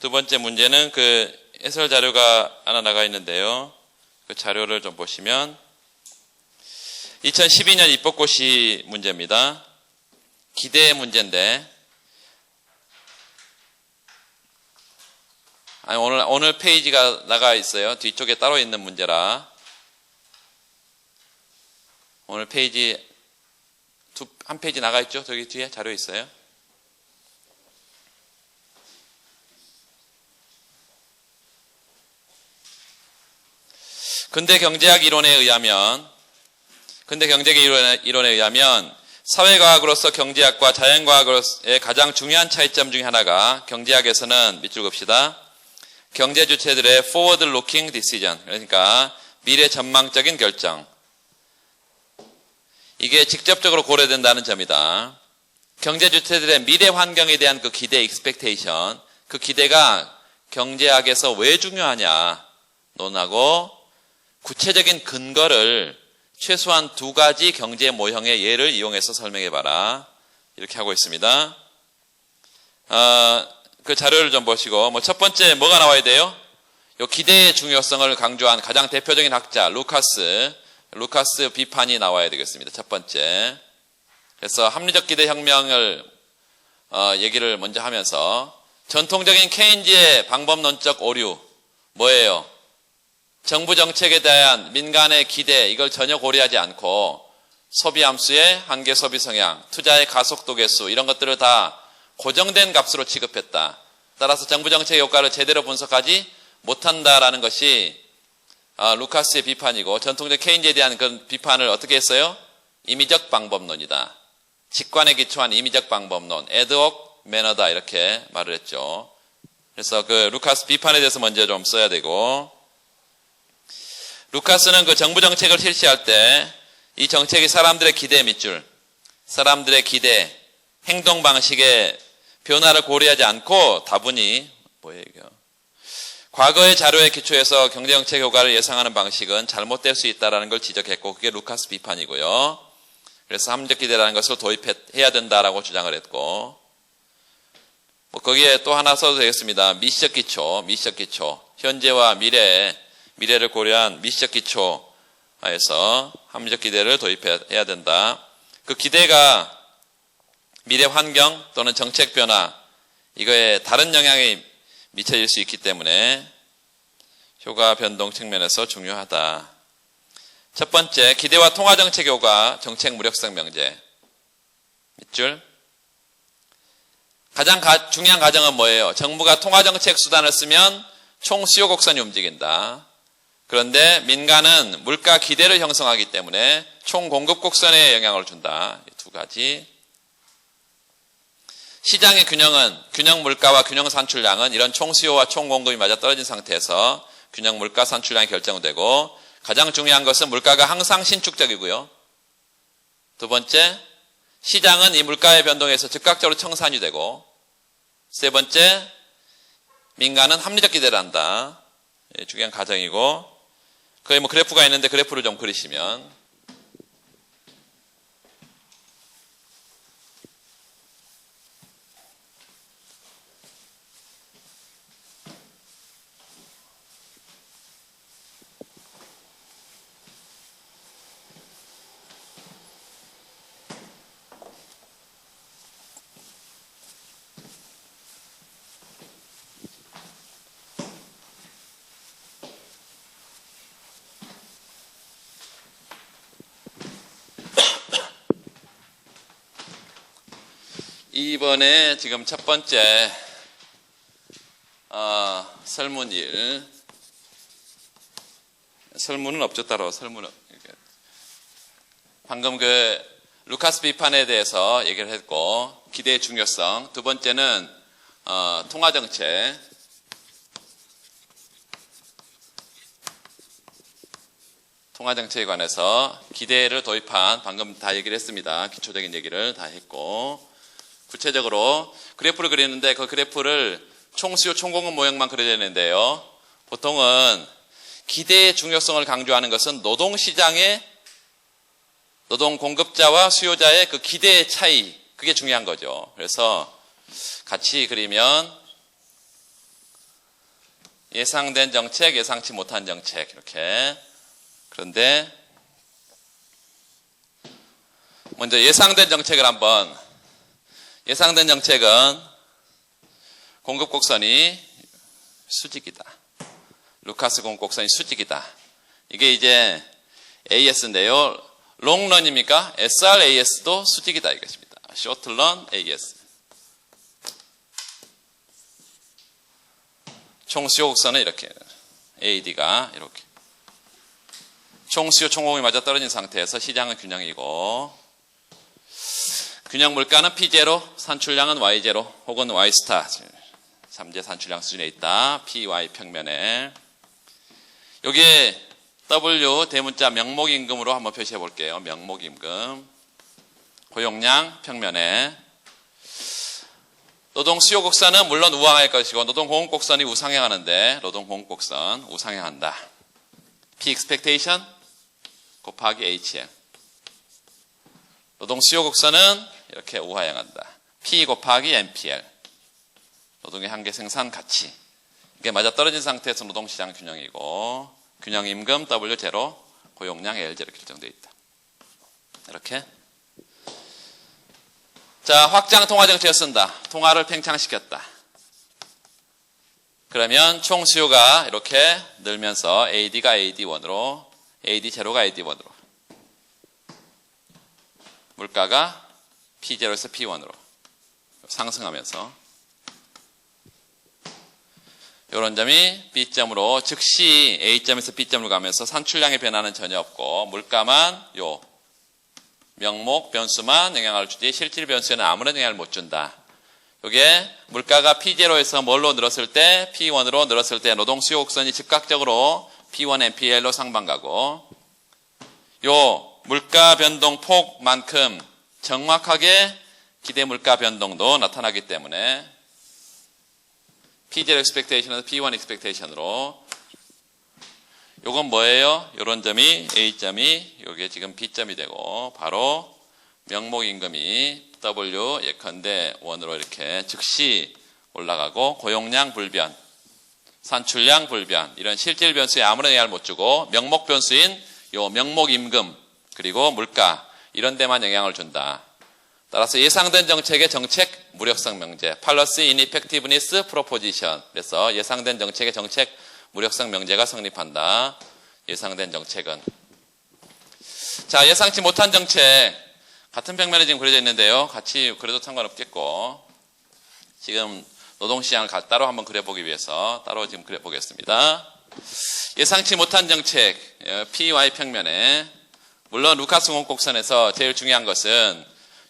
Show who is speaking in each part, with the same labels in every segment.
Speaker 1: 두 번째 문제는 그 해설 자료가 하나 나가 있는데요. 그 자료를 좀 보시면 2012년 입법고시 문제입니다. 기대 문제인데 아니, 오늘 오늘 페이지가 나가 있어요. 뒤쪽에 따로 있는 문제라 오늘 페이지 두, 한 페이지 나가 있죠? 저기 뒤에 자료 있어요. 근대 경제학 이론에 의하면 근대 경제학 이론에, 이론에 의하면 사회과학으로서 경제학과 자연과학의 가장 중요한 차이점 중에 하나가 경제학에서는 밑줄 긋시다. 경제 주체들의 forward looking decision 그러니까 미래 전망적인 결정 이게 직접적으로 고려된다는 점이다. 경제 주체들의 미래 환경에 대한 그 기대 expectation 그 기대가 경제학에서 왜 중요하냐 논하고 구체적인 근거를 최소한 두 가지 경제 모형의 예를 이용해서 설명해 봐라. 이렇게 하고 있습니다. 어, 그 자료를 좀 보시고, 뭐 첫 번째 뭐가 나와야 돼요? 요 기대의 중요성을 강조한 가장 대표적인 학자, 루카스, 루카스 비판이 나와야 되겠습니다. 첫 번째. 그래서 합리적 기대 혁명을, 어, 얘기를 먼저 하면서 전통적인 케인지의 방법론적 오류, 뭐예요? 정부 정책에 대한 민간의 기대 이걸 전혀 고려하지 않고 소비 함수의 한계 소비 성향, 투자의 가속도 개수 이런 것들을 다 고정된 값으로 취급했다. 따라서 정부 정책 효과를 제대로 분석하지 못한다라는 것이 아, 루카스의 비판이고 전통적 케인즈에 대한 그 비판을 어떻게 했어요? 임의적 방법론이다. 직관에 기초한 임의적 방법론, 에드옥 매너다 이렇게 말을 했죠. 그래서 그 루카스 비판에 대해서 먼저 좀 써야 되고 루카스는 그 정부 정책을 실시할 때 이 정책이 사람들의 기대 밑줄, 사람들의 기대, 행동 방식의 변화를 고려하지 않고 다분히 뭐예요? 과거의 자료에 기초해서 경제 정책 효과를 예상하는 방식은 잘못될 수 있다는 걸 지적했고 그게 루카스 비판이고요. 그래서 함적 기대라는 것을 도입해야 된다라고 주장을 했고 뭐 거기에 또 하나 써도 되겠습니다. 미시적 기초, 미시적 기초, 현재와 미래 미래를 고려한 미시적 기초에서 합리적 기대를 도입해야 된다. 그 기대가 미래 환경 또는 정책 변화 이거에 다른 영향이 미쳐질 수 있기 때문에 효과 변동 측면에서 중요하다. 첫 번째, 기대와 통화 정책 효과 정책 무력성 명제. 밑줄. 가장 가, 중요한 가정은 뭐예요? 정부가 통화 정책 수단을 쓰면 총 수요 곡선이 움직인다. 그런데 민간은 물가 기대를 형성하기 때문에 총 공급 곡선에 영향을 준다. 두 가지. 시장의 균형은 균형 물가와 균형 산출량은 이런 총 수요와 총 공급이 맞아 떨어진 상태에서 균형 물가 산출량이 결정되고 가장 중요한 것은 물가가 항상 신축적이고요. 두 번째, 시장은 이 물가의 변동에서 즉각적으로 청산이 되고 세 번째, 민간은 합리적 기대를 한다. 예, 중요한 가정이고 거기 뭐 그래프가 있는데 그래프를 좀 그리시면 이번에 지금 첫 번째 어, 설문 일. 설문은 없죠 따로. 설문은. 방금 그 루카스 비판에 대해서 얘기를 했고 기대의 중요성. 두 번째는 어, 통화 정책. 통화 정책에 관해서 기대를 도입한 방금 다 얘기를 했습니다. 기초적인 얘기를 다 했고 구체적으로 그래프를 그리는데 그 그래프를 총수요 총공급 모형만 그려야 되는데요. 보통은 기대의 중요성을 강조하는 것은 노동시장의 노동 공급자와 수요자의 그 기대의 차이 그게 중요한 거죠. 그래서 같이 그리면 예상된 정책, 예상치 못한 정책 이렇게. 그런데 먼저 예상된 정책을 한번 예상된 정책은 공급 곡선이 수직이다. 루카스 공급 곡선이 수직이다. 이게 이제 AS인데요. 롱런입니까? SRAS도 수직이다 이것입니다. 쇼트런 AS. 총 수요 곡선은 이렇게 AD가 이렇게 총 수요 총공이 맞아 떨어진 상태에서 시장은 균형이고 균형 물가는 P0, 산출량은 Y0 혹은 Y 스타 3제 산출량 수준에 있다. PY 평면에 여기에 W 대문자 명목임금으로 한번 표시해 볼게요. 명목임금 고용량 평면에 노동 수요 곡선은 물론 우항할 것이고 노동 공급 곡선이 우상향하는데 노동 공급 곡선 우상향한다. P expectation 곱하기 HM 노동 수요 곡선은 이렇게 우하향한다. P 곱하기 MPL 노동의 한계 생산 가치 이게 맞아 떨어진 상태에서 노동시장 균형이고 균형 임금 W0 고용량 L0 결정되어 있다. 이렇게 자, 확장 통화 정책을 쓴다. 통화를 팽창시켰다. 그러면 총 수요가 이렇게 늘면서 AD가 AD1으로, AD0가 AD1으로, 물가가 P0에서 P1으로 상승하면서 이런 점이 B점으로 즉시 A점에서 B점으로 가면서 산출량의 변화는 전혀 없고 물가만 요 명목 변수만 영향을 주지 실질 변수에는 아무런 영향을 못 준다. 이게 물가가 P0에서 뭘로 늘었을 때 P1으로 늘었을 때 노동 수요 곡선이 즉각적으로 P1 MPL로 상반가고 요 물가 변동 폭만큼 정확하게 기대 물가 변동도 나타나기 때문에 P0 expectation에서 P1 expectation으로 요건 뭐예요? 요런 점이 A점이 요게 지금 B점이 되고 바로 명목 임금이 W 예컨대 원으로 이렇게 즉시 올라가고 고용량 불변, 산출량 불변 이런 실질 변수에 아무런 영향을 못 주고 명목 변수인 요 명목 임금 그리고 물가 이런 데만 영향을 준다. 따라서 예상된 정책의 정책 무력성 명제, 팔러스 인이펙티브니스 프로포지션. 그래서 예상된 정책의 정책 무력성 명제가 성립한다. 예상된 정책은. 자, 예상치 못한 정책. 같은 평면에 지금 그려져 있는데요. 같이 그려도 상관없겠고. 지금 노동시장을 따로 한번 그려보기 위해서 따로 지금 그려보겠습니다. 예상치 못한 정책, PY 평면에. 물론 루카스 공곡선에서 제일 중요한 것은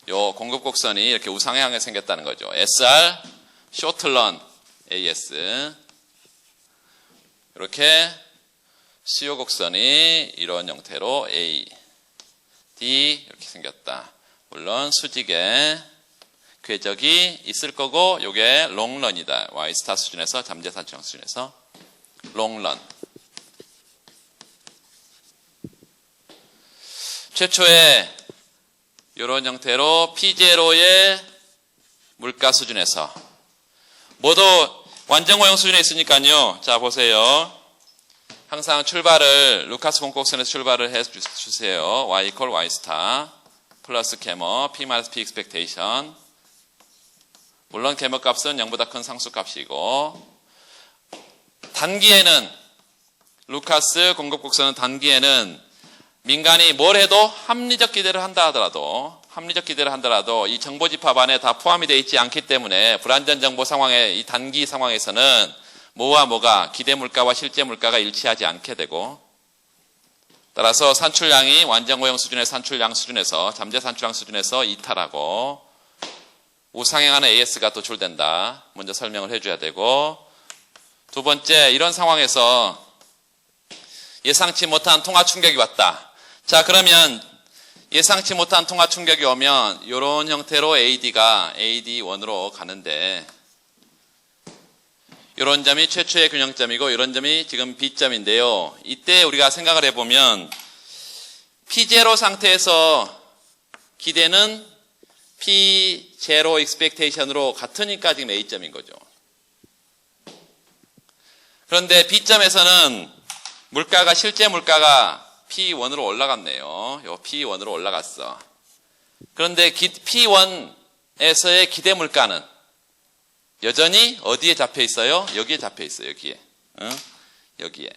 Speaker 1: 요 공급 곡선이 이렇게 우상향하게 생겼다는 거죠. SR, 쇼틀런, AS. 이렇게 수요 곡선이 이런 형태로 A, D 이렇게 생겼다. 물론 수직에 궤적이 있을 거고 요게 롱런이다. Y 스타 수준에서 잠재산청 수준에서 롱런. 최초에 이런 형태로 P0의 물가 수준에서 모두 완전 고용 수준에 있으니까요. 자 보세요. 항상 출발을 루카스 공곡선에서 출발을 해 주세요. y equal y 스타 플러스 캐머 p 마이너스 p expectation 물론 캐머 값은 0보다 큰 상수 값이고 단기에는 루카스 공급 곡선은 단기에는 민간이 뭘 해도 합리적 기대를 한다 하더라도 합리적 기대를 한다라도 이 정보 집합 안에 다 포함이 되어 있지 않기 때문에 불안전 정보 상황의 이 단기 상황에서는 뭐와 뭐가 기대 물가와 실제 물가가 일치하지 않게 되고 따라서 산출량이 완전 고용 수준의 산출량 수준에서 잠재 산출량 수준에서 이탈하고 우상향하는 AS가 도출된다. 먼저 설명을 해줘야 되고 두 번째 이런 상황에서 예상치 못한 통화 충격이 왔다. 자 그러면 예상치 못한 통화 충격이 오면 이런 형태로 AD가 AD1으로 가는데 이런 점이 최초의 균형점이고 이런 점이 지금 B점인데요. 이때 우리가 생각을 해보면 P0 상태에서 기대는 P0 expectation으로 같으니까 지금 A점인 거죠. 그런데 B점에서는 물가가 실제 물가가 P1으로 올라갔네요. 요 P1으로 올라갔어. 그런데 P1에서의 기대 물가는 여전히 어디에 잡혀 있어요? 여기에 잡혀 있어요. 여기에. 응? 여기에.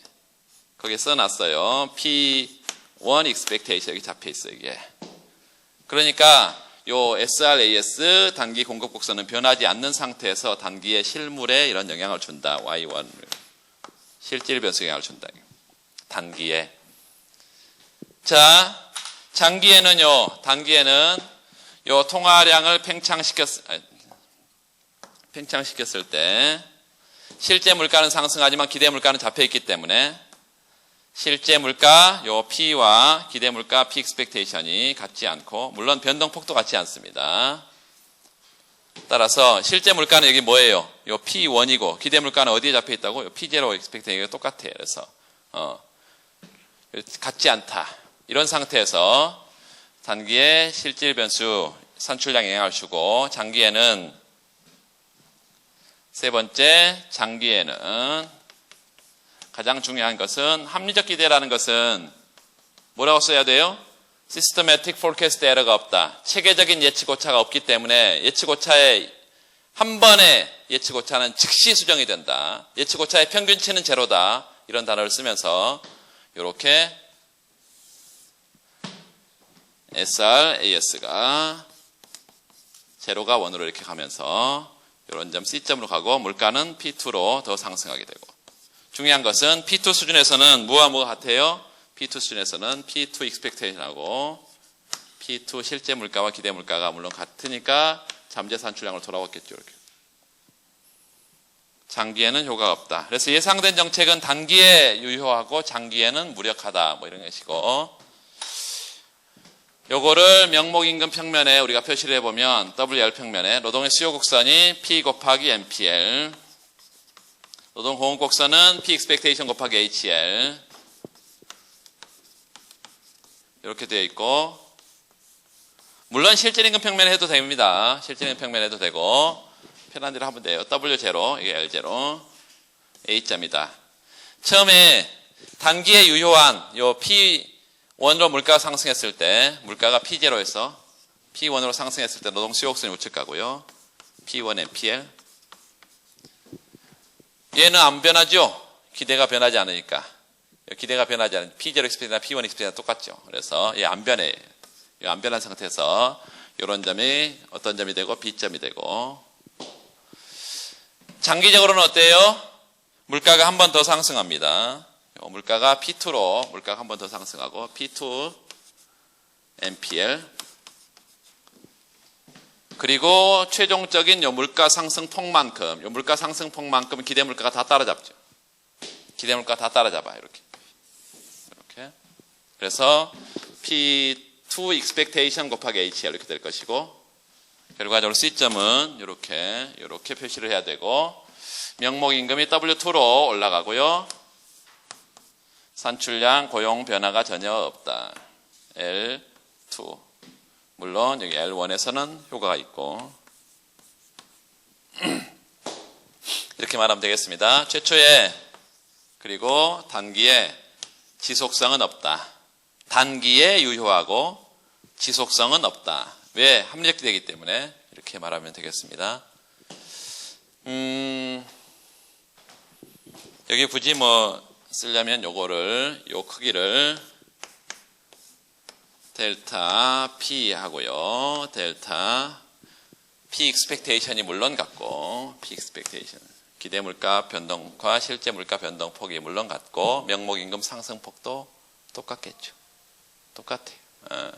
Speaker 1: 거기에 써놨어요. P1 expectation 여기 잡혀 있어요. 이게. 그러니까 요 SRAS 단기 공급 곡선은 변하지 않는 상태에서 단기의 실물에 이런 영향을 준다. Y1 실질 변수 영향을 준다. 단기에. 자, 장기에는요. 단기에는 요 통화량을 팽창시켰 팽창시켰을 때 실제 물가는 상승하지만 기대 물가는 잡혀 있기 때문에 실제 물가 요 P와 기대 물가 P expectation이 같지 않고 물론 변동폭도 같지 않습니다. 따라서 실제 물가는 여기 뭐예요? 요 P1이고 기대 물가는 어디에 잡혀 있다고? 요 P0 expectation이 똑같아요. 그래서 어, 같지 않다. 이런 상태에서 단기에 실질 변수 산출량 영향을 주고 장기에는 세 번째 장기에는 가장 중요한 것은 합리적 기대라는 것은 뭐라고 써야 돼요? Systematic forecast error가 없다. 체계적인 예측 오차가 없기 때문에 예측 오차의 한 번의 예측 오차는 즉시 수정이 된다. 예측 오차의 평균치는 제로다. 이런 단어를 쓰면서 이렇게 SR, AS가 제로가 원으로 이렇게 가면서 이런 점 C점으로 가고 물가는 P2로 더 상승하게 되고 중요한 것은 P2 수준에서는 뭐와 뭐가 같아요? P2 수준에서는 P2 expectation하고 P2 실제 물가와 기대 물가가 물론 같으니까 잠재 산출량으로 돌아왔겠죠. 이렇게. 장기에는 효과가 없다. 그래서 예상된 정책은 단기에 유효하고 장기에는 무력하다. 뭐 이런 것이고 요거를 명목 임금 평면에 우리가 표시를 해보면 WR 평면에 노동의 수요 곡선이 P 곱하기 MPL 노동 공급 곡선은 P expectation 곱하기 HL 이렇게 되어 있고 물론 실질 임금 평면에 해도 됩니다. 실질 임금 평면에 해도 되고 편한 대로 하면 돼요. W0 이게 L0 A점이다. 처음에 단기에 유효한 요 P1으로 물가가 상승했을 때 물가가 P0에서 P1으로 상승했을 때 노동 수요 곡선이 우측 가고요. P1 MPL 얘는 안 변하죠. 기대가 변하지 않으니까. 기대가 변하지 않은 P0 익스펙트나 P1 익스펙트나 똑같죠. 그래서 얘 안 변해. 안 변한 상태에서 이런 점이 어떤 점이 되고 B점이 되고 장기적으로는 어때요? 물가가 한 번 더 상승합니다. 물가가 P2로 물가가 한 번 더 상승하고 P2 MPL 그리고 최종적인 요 물가 상승 폭만큼 요 물가 상승 폭만큼 기대 물가가 다 따라잡죠. 기대 물가 다 따라잡아 이렇게 이렇게 그래서 P2 expectation 곱하기 HL 이렇게 될 것이고 결과적으로 C점은 이렇게 이렇게 표시를 해야 되고 명목 임금이 W2로 올라가고요. 산출량 고용 변화가 전혀 없다. L2 물론 여기 L1에서는 효과가 있고 이렇게 말하면 되겠습니다. 최초에 그리고 단기에 지속성은 없다. 단기에 유효하고 지속성은 없다. 왜? 합리적되기 때문에 이렇게 말하면 되겠습니다. 음, 여기 굳이 뭐 쓰려면 요거를 요 크기를 델타 P 하고요. 델타 P expectation이 물론 같고 P expectation 기대 물가 변동과 실제 물가 변동폭이 물론 같고 명목 임금 상승폭도 똑같겠죠. 똑같아요. 어.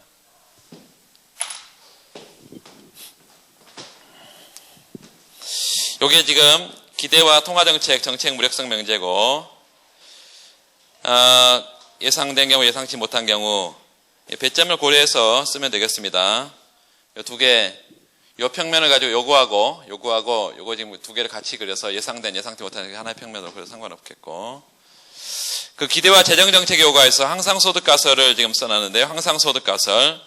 Speaker 1: 요게 지금 기대와 통화정책, 정책 무력성 명제고 어, 예상된 경우 예상치 못한 경우 배점을 고려해서 쓰면 되겠습니다. 이두 개, 요 평면을 가지고 요거하고 요거하고 요거 지금 두 개를 같이 그려서 예상된 예상치 못한 하나의 평면으로 그려서 상관없겠고 그 기대와 재정 정책 요구에서 항상 소득 가설을 지금 써놨는데요. 항상 소득 가설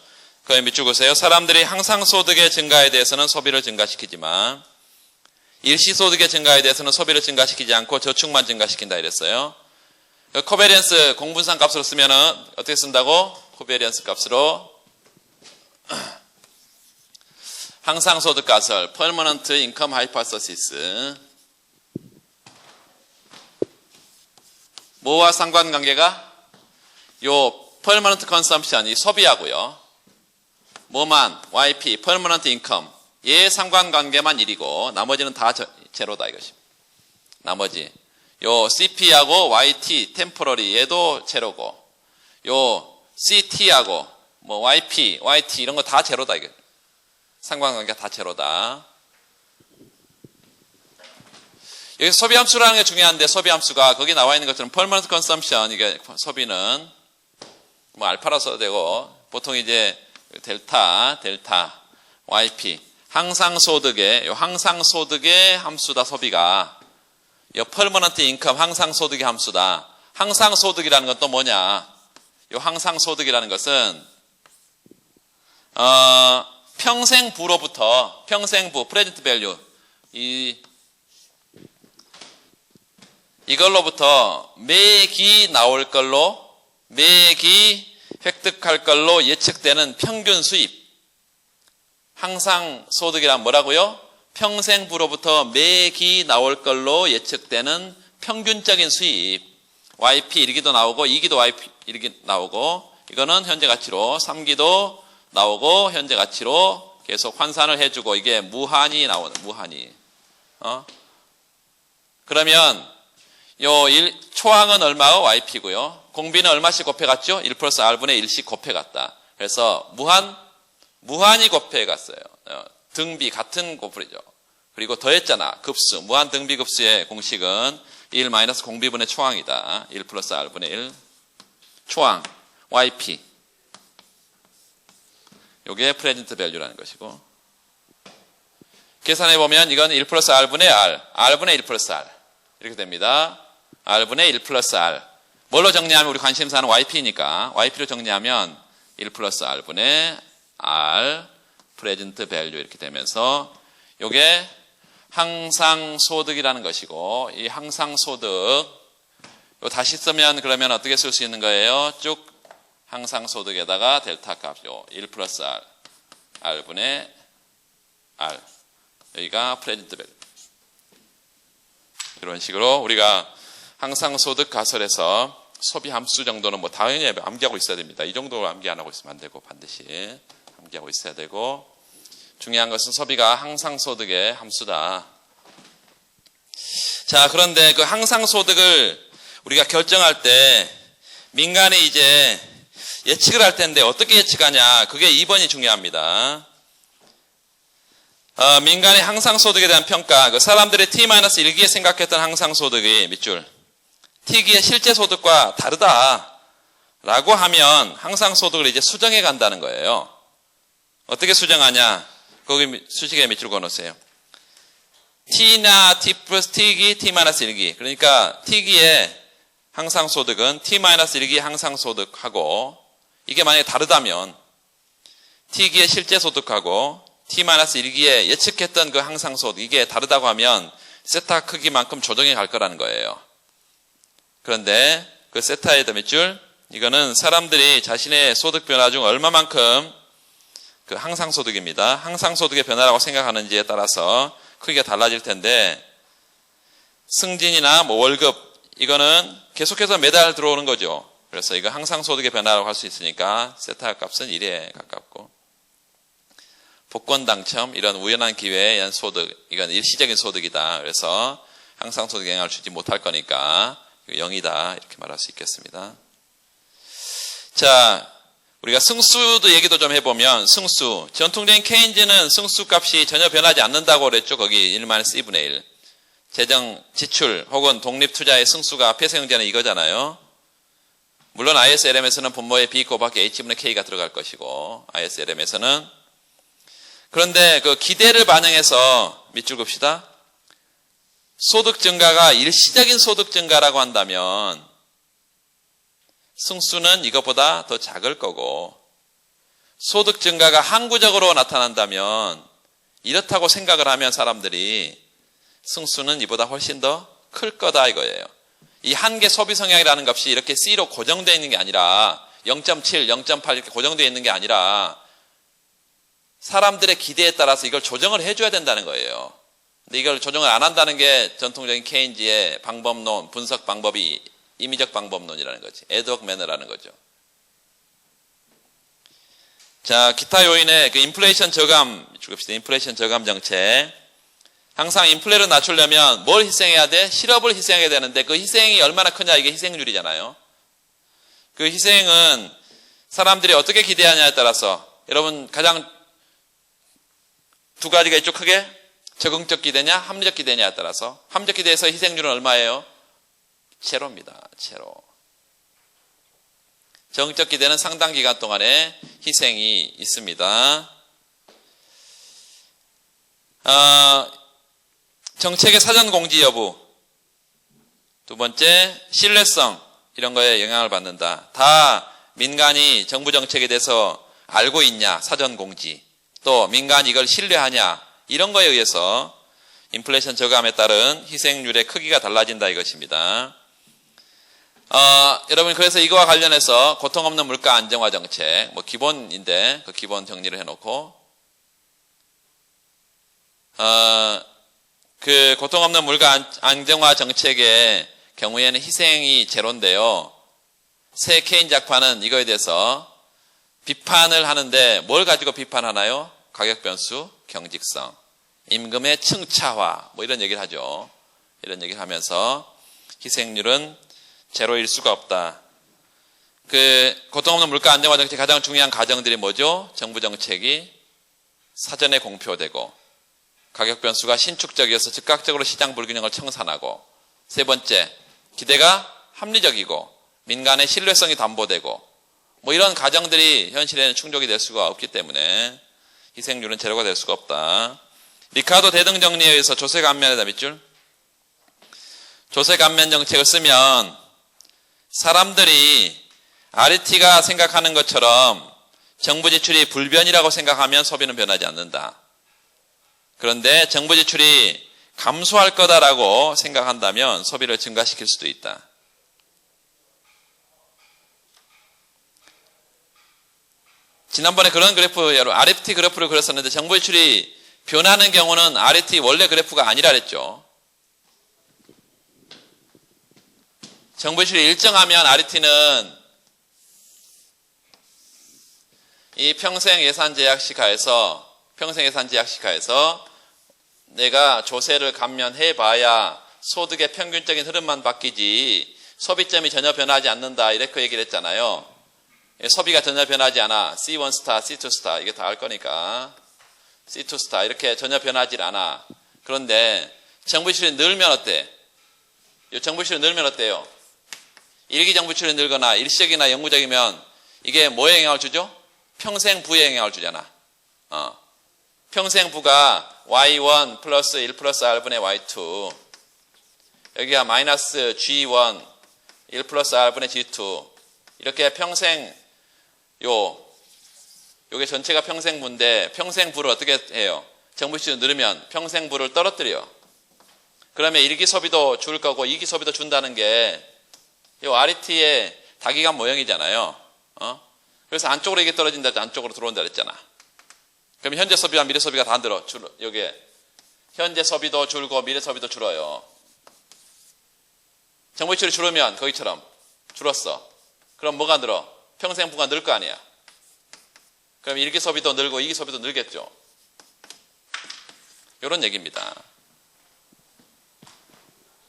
Speaker 1: 그에 밑줄 보세요. 사람들이 항상 소득의 증가에 대해서는 소비를 증가시키지만 일시소득의 증가에 대해서는 소비를 증가시키지 않고 저축만 증가시킨다 이랬어요. 그 코베리언스 공분상 값으로 쓰면은 어떻게 쓴다고? 코베리언스 값으로 항상 소득 값을 permanent income hypothesis 뭐와 상관관계가? 요 permanent consumption 이 소비하고요. 뭐만 YP permanent income 얘 상관관계만 1이고 나머지는 다 저- 제로다 이것이. 나머지 요 CP하고 YT temporary 얘도 제로고 요 CT하고 뭐 YP, YT 이런 거 다 제로다 이거. 상관관계가 다 제로다. 여기 소비 함수라는 게 중요한데 소비 함수가 거기 나와 있는 것처럼 permanent consumption 이게 소비는 뭐 알파라 써도 되고 보통 이제 델타, 델타, YP 항상 소득의 요 항상 소득의 함수다 소비가 요 permanent income 항상 소득의 함수다. 항상 소득이라는 건 또 뭐냐? 요 항상 소득이라는 것은 어, 평생부로부터 평생부 present value 이 이걸로부터 매기 나올 걸로 매기 획득할 걸로 예측되는 평균 수입 항상 소득이란 뭐라고요? 평생부로부터 매기 나올 걸로 예측되는 평균적인 수입 YP 1기도 나오고 2기도 YP 1기 나오고 이거는 현재 가치로 3기도 나오고 현재 가치로 계속 환산을 해주고 이게 무한히 나오는 무한히 어? 그러면 요 일- 초항은 얼마고 YP고요. 공비는 얼마씩 곱해갔죠? 1 플러스 R분의 1씩 곱해갔다. 그래서 무한, 무한히 곱해갔어요. 어, 등비 같은 곱이죠. 그리고 더했잖아. 급수. 무한 등비 급수의 공식은 1 마이너스 공비분의 초항이다. 1 플러스 R분의 1. 초항. YP. 요게 프레젠트 밸류라는 것이고. 계산해 보면 이건 1 플러스 R분의 R. R분의 1 플러스 R. 이렇게 됩니다. R분의 1 플러스 R. 뭘로 정리하면 우리 관심사는 YP니까 YP로 정리하면 1 플러스 R분의 R 프레젠트 밸류 이렇게 되면서 요게 항상 소득이라는 것이고 이 항상 소득 요 다시 쓰면 그러면 어떻게 쓸 수 있는 거예요? 쭉 항상 소득에다가 델타 값요 1 플러스 R R분의 R 여기가 프레젠트 밸류 이런 식으로 우리가 항상 소득 가설에서 소비 함수 정도는 뭐 당연히 암기하고 있어야 됩니다. 이 정도 암기 안 하고 있으면 안 되고 반드시 암기하고 있어야 되고 중요한 것은 소비가 항상 소득의 함수다. 자, 그런데 그 항상 소득을 우리가 결정할 때 민간이 이제 예측을 할 텐데 어떻게 예측하냐? 그게 2번이 중요합니다. 어, 민간의 항상 소득에 대한 평가, 그 사람들의 T-1기에 생각했던 항상 소득이 밑줄, T기의 실제 소득과 다르다. 라고 하면 항상 소득을 이제 수정해 간다는 거예요. 어떻게 수정하냐? 거기 수식에 밑줄 그어놓으세요. T나 T 플러스 T기, T-1기. 그러니까 T기의 항상 소득은 T-1기 항상 소득하고 이게 만약에 다르다면 T기의 실제 소득하고 T-1기에 예측했던 그 항상 소득 이게 다르다고 하면 세타 크기만큼 조정해 갈 거라는 거예요. 그런데 그 세타의 몇 줄? 이거는 사람들이 자신의 소득 변화 중 얼마만큼 그 항상 소득입니다. 항상 소득의 변화라고 생각하는지에 따라서 크기가 달라질 텐데 승진이나 뭐 월급 이거는 계속해서 매달 들어오는 거죠. 그래서 이거 항상 소득의 변화라고 할 수 있으니까 세타 값은 1에 가깝고 복권 당첨 이런 우연한 기회에 의한 소득 이건 일시적인 소득이다. 그래서 항상 소득에 영향을 주지 못할 거니까 0이다 이렇게 말할 수 있겠습니다. 자, 우리가 승수도 얘기도 좀 해보면 승수 전통적인 케인즈는 승수 값이 전혀 변하지 않는다고 그랬죠. 거기 1-2분의 1 재정 지출 혹은 독립 투자의 승수가 폐쇄형제는 이거잖아요. 물론 ISLM에서는 분모의 B 곱하기 H분의 K가 들어갈 것이고 ISLM에서는 그런데 그 기대를 반영해서 밑줄 긋시다. 소득 증가가 일시적인 소득 증가라고 한다면 승수는 이것보다 더 작을 거고 소득 증가가 항구적으로 나타난다면 이렇다고 생각을 하면 사람들이 승수는 이보다 훨씬 더 클 거다 이거예요. 이 한계 소비 성향이라는 값이 이렇게 C로 고정되어 있는 게 아니라 0.7, 0.8 이렇게 고정되어 있는 게 아니라 사람들의 기대에 따라서 이걸 조정을 해줘야 된다는 거예요. 근데 이걸 조정을 안 한다는 게 전통적인 케인지의 방법론, 분석 방법이 임의적 방법론이라는 거지. 에드웍 매너라는 거죠. 자, 기타 요인의 그 인플레이션 저감, 죽읍시다. 인플레이션 저감 정책. 항상 인플레를 낮추려면 뭘 희생해야 돼? 실업을 희생해야 되는데 그 희생이 얼마나 크냐 이게 희생률이잖아요. 그 희생은 사람들이 어떻게 기대하냐에 따라서 여러분 가장 두 가지가 있죠 크게 적응적 기대냐 합리적 기대냐에 따라서 합리적 기대에서 희생률은 얼마예요? 제로입니다. 제로. 정적 기대는 상당 기간 동안에 희생이 있습니다. 어, 정책의 사전 공지 여부. 두 번째, 신뢰성. 이런 거에 영향을 받는다. 다 민간이 정부 정책에 대해서 알고 있냐, 사전 공지. 또 민간이 이걸 신뢰하냐, 이런 거에 의해서 인플레이션 저감에 따른 희생률의 크기가 달라진다 이것입니다. 어, 여러분 그래서 이거와 관련해서 고통 없는 물가 안정화 정책 뭐 기본인데 그 기본 정리를 해놓고 어, 그 고통 없는 물가 안- 안정화 정책의 경우에는 희생이 제로인데요. 새 케인 작파는 이거에 대해서 비판을 하는데 뭘 가지고 비판하나요? 가격 변수, 경직성, 임금의 층차화 뭐 이런 얘기를 하죠. 이런 얘기를 하면서 희생률은 제로일 수가 없다. 그 고통 없는 물가 안정화 정책 가장 중요한 과정들이 뭐죠? 정부 정책이 사전에 공표되고 가격 변수가 신축적이어서 즉각적으로 시장 불균형을 청산하고 세 번째 기대가 합리적이고 민간의 신뢰성이 담보되고 뭐 이런 가정들이 현실에는 충족이 될 수가 없기 때문에 희생률은 제로가 될 수가 없다. 리카도 대등 정리에 의해서 조세 감면에다 밑줄 조세 감면 정책을 쓰면 사람들이 RT가 생각하는 것처럼 정부 지출이 불변이라고 생각하면 소비는 변하지 않는다. 그런데 정부 지출이 감소할 거다라고 생각한다면 소비를 증가시킬 수도 있다. 지난번에 그런 그래프, RFT 그래프를 그렸었는데 정부 지출이 변하는 경우는 RFT 원래 그래프가 아니라 그랬죠. 정부 지출이 일정하면 RT는 이 평생 예산 제약 시가에서 평생 예산 제약 시가에서 내가 조세를 감면해 봐야 소득의 평균적인 흐름만 바뀌지 소비점이 전혀 변하지 않는다 이렇게 얘기를 했잖아요. 예, 소비가 전혀 변하지 않아. C1 스타, C2 스타 이게 다할 거니까 C2 스타 이렇게 전혀 변하지 않아. 그런데 정부 지출이 늘면 어때? 이 정부 지출이 늘면 어때요? 일기 정부 지출이 늘거나 일시적이나 영구적이면 이게 뭐에 영향을 주죠? 평생 부에 영향을 주잖아. 어. 평생 부가 y1 플러스 1 플러스 r분의 y2 여기가 마이너스 g1 1 플러스 r분의 g2 이렇게 평생 요 요게 전체가 평생 부인데 평생 부를 어떻게 해요? 정부 지출 늘으면 평생 부를 떨어뜨려. 그러면 일기 소비도 줄 거고 이기 소비도 준다는 게 요 RET의 다기관 모형이잖아요. 어? 그래서 안쪽으로 이게 떨어진다, 안쪽으로 들어온다 그랬잖아. 그럼 현재 소비와 미래 소비가 다 늘어. 줄, 요게 현재 소비도 줄고 미래 소비도 줄어요. 정부 지출이 줄으면 거기처럼 줄었어. 그럼 뭐가 늘어? 평생 부가 늘 거 아니야. 그럼 일기 소비도 늘고 이기 소비도 늘겠죠. 이런 얘기입니다.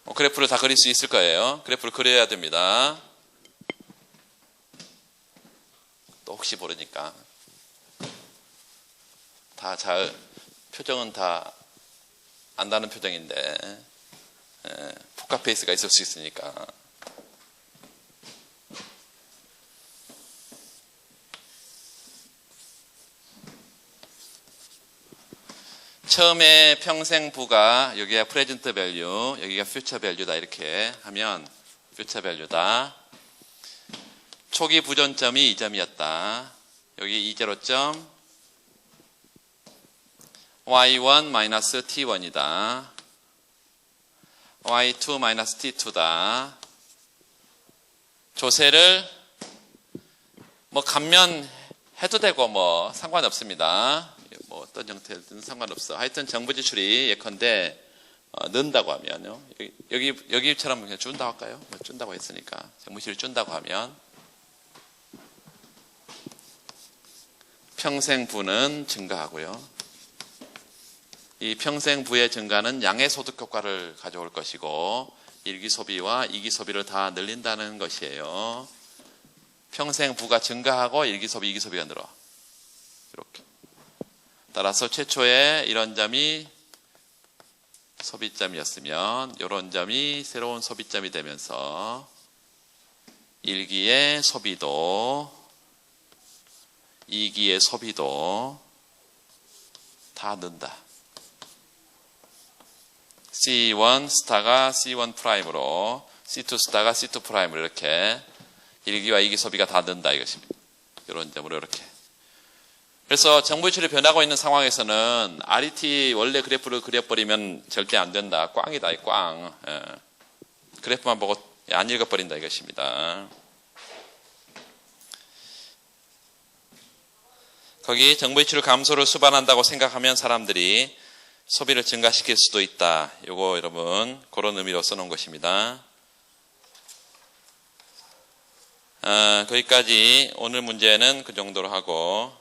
Speaker 1: 뭐 그래프를 다 그릴 수 있을 거예요. 그래프를 그려야 됩니다. 또 혹시 모르니까 다 잘 표정은 다 안다는 표정인데 에, 포카페이스가 있을 수 있으니까 처음에 평생 부가 여기가 프레젠트 밸류, 여기가 퓨처 밸류다 이렇게 하면 퓨처 밸류다. 초기 부전점이 2점이었다. 여기 2제로점 y1 마이너스 t1이다. y2 마이너스 t2다. 조세를 뭐 감면해도 되고 뭐 상관없습니다. 뭐 어떤 형태든 상관없어. 하여튼 정부 지출이 예컨대 어, 는다고 하면요. 여기, 여기 여기처럼 그냥 준다고 할까요? 뭐 준다고 했으니까 정부 지출 준다고 하면 평생부는 증가하고요. 이 평생부의 증가는 양의 소득 효과를 가져올 것이고 일기 소비와 이기 소비를 다 늘린다는 것이에요. 평생부가 증가하고 일기 소비, 이기 소비가 늘어. 이렇게. 따라서 최초에 이런 점이 소비점이었으면 이런 점이 새로운 소비점이 되면서 일기의 소비도 이기의 소비도 다 는다. C1 스타가 C1 프라임으로 C2 스타가 C2 프라임으로 이렇게 일기와 이기 소비가 다 는다 이것입니다. 이런 점으로 이렇게. 그래서 정부 지출이 변하고 있는 상황에서는 RET 원래 그래프를 그려버리면 절대 안 된다. 꽝이다, 이 꽝. 예. 그래프만 보고 안 읽어버린다 이것입니다. 거기 정부 지출 감소를 수반한다고 생각하면 사람들이 소비를 증가시킬 수도 있다. 요거 여러분 그런 의미로 써놓은 것입니다. 아, 거기까지 오늘 문제는 그 정도로 하고